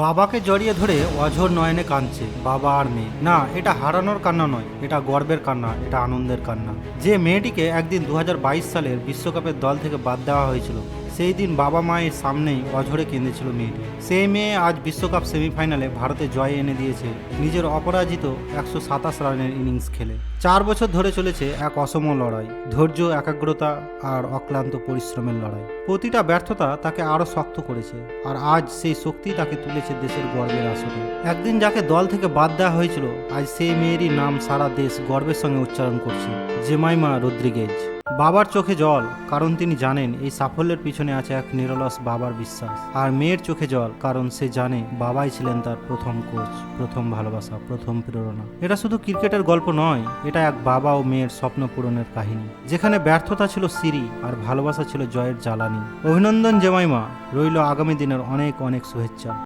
বাবাকে জড়িয়ে ধরে অঝোর নয়নে কাঁদছে, বাবা আর মেয়ে। না, এটা হারানোর কান্না নয়, এটা গর্বের কান্না, এটা আনন্দের কান্না। যে মেয়েটিকে একদিন দু হাজার বাইশ সালের বিশ্বকাপের দল থেকে বাদ দেওয়া হয়েছিল, সেই দিন বাবা মায়ের সামনেই অঝরে কেঁদেছিল মেয়েটি। সেই মেয়ে আজ বিশ্বকাপ সেমিফাইনালে ভারতে জয় এনে দিয়েছে, নিজের অপরাজিত একশো সাতাশ রানের ইনিংস খেলে। চার বছর ধরে চলেছে এক অসম লড়াই, ধৈর্য, একাগ্রতা আর অক্লান্ত পরিশ্রমের লড়াই। প্রতিটা ব্যর্থতা তাকে আরও শক্ত করেছে আর আজ সেই শক্তি তাকে তুলেছে দেশের গর্বের আসরে। একদিন যাকে দল থেকে বাদ দেওয়া হয়েছিল, আজ সেই মেয়েরই নাম সারা দেশ গর্বের সঙ্গে উচ্চারণ করছে, জেমাইমা রদ্রিগেজ। বাবার চোখে জল, কারণ তিনি জানেন এই সাফল্যের পিছনে আছে এক নিরলস বাবার বিশ্বাস। আর মেয়ের চোখে জল, কারণ সে জানে বাবাই ছিলেন তার প্রথম কোচ, প্রথম ভালোবাসা, প্রথম প্রেরণা। এটা শুধু ক্রিকেটের গল্প নয় এটা এক বাবা ও মেয়ের স্বপ্ন পূরণের কাহিনী। যেখানে ব্যর্থতা ছিল সিঁড়ি আর ভালোবাসা ছিল জয়ের জ্বালানি। অভিনন্দন জেমাইমা, রইল আগামী দিনের অনেক অনেক শুভেচ্ছা।